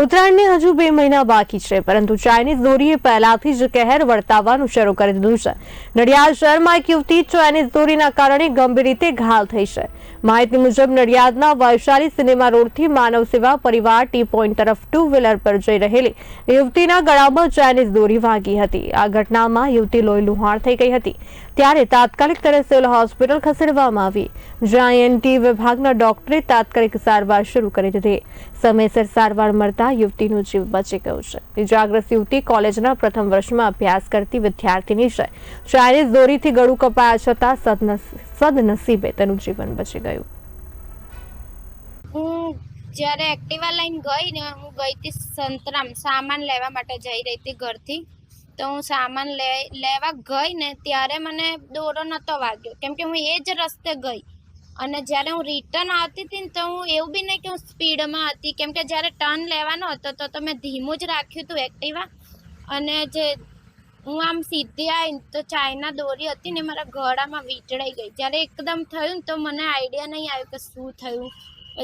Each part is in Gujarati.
ઉત્તરાયણને હજુ બે મહિના બાકી છે, પરંતુ ચાઇનીઝ દોરીએ પહેલાથી જ કહેર વર્તાવવાનું શરૂ કરી દીધું છે. નડિયાદ શહેરમાં એક યુવતી ચાઇનીઝ દોરીના કારણે ગંભીર રીતે ઘાયલ થઈ છે. માહિતી મુજબ, નડિયાદના Vaishali cinema રોડથી Manav Seva Parivar T point તરફ ટુ વ્હીલર પર જઈ રહેલી યુવતીના ગળામાં ચાઇનીઝ દોરી વાગી હતી. આ ઘટનામાં યુવતી લોહી લુહાણ થઈ ગઈ હતી. ત્યારે તાત્કાલિક તેને સિવિલ હોસ્પિટલ ખસેડવામાં આવી. જ્યાં એનટી વિભાગના ડોક્ટરે તાત્કાલિક સારવાર શરૂ કરી દીધી. સમયસર સારવાર મળતા યુવતીનો જીવ બચી ગયો છે. ઇજાગ્રસ્ત યુવતી કોલેજના પ્રથમ વર્ષમાં અભ્યાસ કરતી વિદ્યાર્થીની છે. ચાઇનીઝ દોરીથી ગળું કપાયા છતાં સદનસીબે તેનું જીવન બચી ગયું. હું જ્યારે એક્ટિવા લઈને ગઈ ને, હું ગઈ હતી સંતરામ, સામાન લેવા માટે જઈ રહી હતી ઘરથી. તો હું સામાન લેવા ગઈ ને, ત્યારે મને દોરો નહોતો વાગ્યો. કેમ કે હું એ જ રસ્તે ગઈ. અને જ્યારે હું રિટર્ન આવતી હતી તો હું એવું બી નહીં કે હું સ્પીડમાં હતી. કેમ કે જ્યારે ટર્ન લેવાનો હતો તો તો મેં ધીમું જ રાખ્યું હતું એક્ટિવા અને જે હું આમ સીધી આવી તો ચાઇના દોરી હતી ને મારા ગળામાં વીંટળાઈ ગઈ. જ્યારે એકદમ થયું ને તો મને આઈડિયા નહીં આવ્યો કે શું થયું.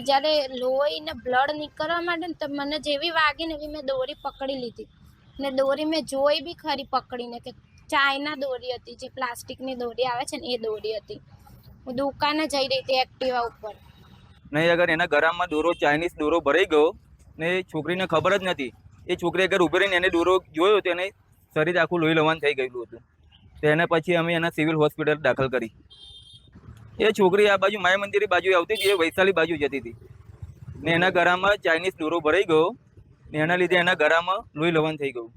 જ્યારે લોહી ને બ્લડ નીકળવા માંડે ને તો મને જેવી વાગી ને એવી મેં દોરી પકડી લીધી. ને દોરી મેં જોઈ બી ખરી પકડીને કે ચાઇના દોરી હતી, જે પ્લાસ્ટિકની દોરી આવે છે ને એ દોરી હતી. હું દુકાને જઈ રહી હતી એક્ટિવા ઉપર. નહીં, અગર એના ગરામાં દોરો ચાઇનીઝ દોરો ભરાઈ ગયો, ને છોકરીને ખબર જ નથી. એ છોકરી અગર ઊભી રહીને એને દોરો જોયો તો એને શરીર આખું લોહી લવાન થઈ ગયેલું હતું. તો એને પછી અમે એના સિવિલ હોસ્પિટલ દાખલ કરી. એ છોકરી આ બાજુ માયા મંદિરની બાજુ આવતી હતી, એ વૈશાલી બાજુ જતી હતી. ને એના ગરામાં ચાઇનીઝ દોરો ભરાઈ ગયો, ને એના લીધે એના ગરામાં લોહી લવાન થઈ ગયું.